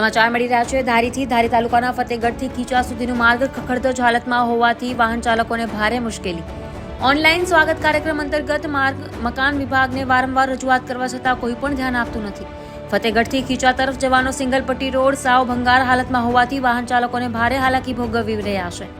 સમાચાર મળી રહ્યા છે. ધારીથી ધારી તાલુકાના ફતેગઢથી કીચા સુધીનો માર્ગ ખખડધજ હાલતમાં હોવાથી વાહન ચાલકોને ભારે મુશ્કેલી. ઓનલાઈન સ્વાગત કાર્યક્રમ અંતર્ગત માર્ગ, મકાન વિભાગને વારંવાર રજૂઆત કરવા છતાં કોઈ પણ ધ્યાન આપતું નથી. ફતેગઢથી ખીચા તરફ જવાનો સિંગલ પટ્ટી રોડ, સાવ ભંગાર હાલતમાં હોવાથી વાહન ચાલકોને ભારે હાલાકી ભોગવવી રહ્યા છે.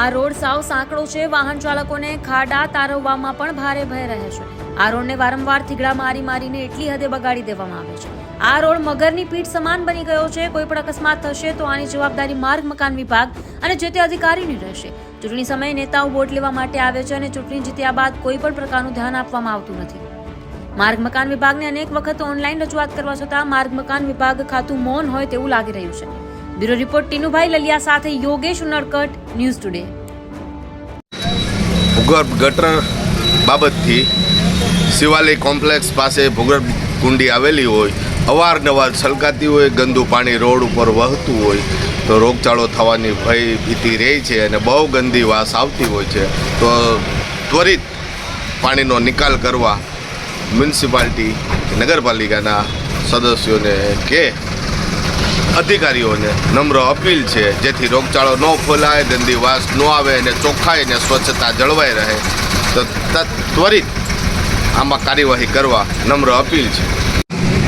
આ રોડ સાવ સાંકડો છે. વાહન ચાલકોને ખાડા તારવવામાં પણ ભારે ભય રહે છે. આ રોડને વારંવાર થીગડા મારી મારીને એટલી હદે બગાડી દેવામાં આવે છે. આ રોડ મગરની પીઠ સમાન બની ગયો છે. કોઈ પણ અકસ્માત થશે તો આની જવાબદારી માર્ગ, મકાન વિભાગ અને જે તે અધિકારીની રહેશે. ચૂંટણી સમયે નેતાઓ વોટ લેવા માટે આવે છે અને ચૂંટણી જીત્યા બાદ કોઈ પણ પ્રકારનું ધ્યાન આપવામાં આવતું નથી. માર્ગ, મકાન વિભાગને અનેક વખત ઓનલાઈન રજૂઆત કરવા છતાં માર્ગ, મકાન વિભાગ ખાતું મૌન હોય તેવું લાગી રહ્યું છે. બ્યુરો રિપોર્ટ ટીનુભાઈ લલિયા સાથે યોગેશ ઉનડકટ, ન્યૂઝ ટુડે. ભૂગર્ભ ગટર બાબતથી શિવાલય કોમ્પ્લેક્સ પાસે ભૂગર્ભ કુંડી આવેલી હોય અવારનવાર છલકાતી હોય, ગંદુ પાણી રોડ ઉપર વહતું હોય, તો રોગચાળો થવાની ભય, ભીતિ રહે છે અને બહુ ગંદી વાસ આવતી હોય છે. તો ત્વરિત પાણીનો નિકાલ કરવા મ્યુનિસિપાલિટી, નગરપાલિકાના સદસ્યોને કે અધિકારીઓને નમ્ર અપીલ છે, જેથી રોગચાળો ન ફોલાય, ગંદી વાસ ન આવે અને ચોખ્ખાઈ અને સ્વચ્છતા જળવાઈ રહે. તો ત્વરિત આમાં કાર્યવાહી કરવા નમ્ર અપીલ છે.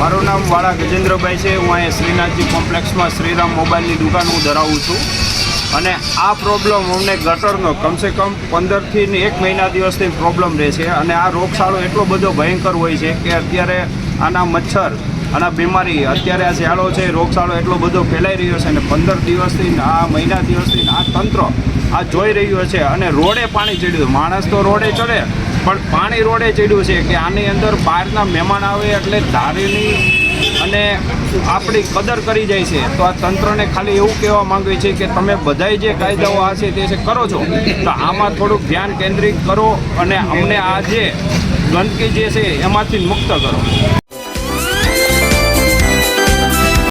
મારું નામ વાળા ગજેન્દ્રભાઈ છે. હું અહીંયા શ્રીનાથજી કોમ્પ્લેક્સમાં શ્રીરામ મોબાઈલની દુકાન હું ધરાવું છું. અને આ પ્રોબ્લેમ અમને ગટરનો કમસે કમ પંદરથી એક મહિના દિવસથી પ્રોબ્લેમ રહે છે. અને આ રોગશાળો એટલો બધો ભયંકર હોય છે કે અત્યારે આના મચ્છર, આના બીમારી અત્યારે આ શિયાળો છે રોગશાળો એટલો બધો ફેલાઈ રહ્યો છે. અને પંદર દિવસથી આ મહિના દિવસથી આ તંત્ર આ જોઈ રહ્યું છે અને રોડે પાણી ચડ્યું. માણસ તો રોડે ચડે. પણ પાણી રોડે ચડ્યું છે કે આની અંદર બહારના મહેમાન આવે એટલે ધારીની અને આપણી કદર કરી જાય છે. તો આ તંત્રને ખાલી એવું કહેવા માંગીએ છીએ કે તમે બધાય જે કાયદાઓ આ છે તે છે, કરો છો. તો આમાં થોડુંક ધ્યાન કેન્દ્રિત કરો અને અમને આ જે ગંદકી જે છે એમાંથી મુક્ત કરો.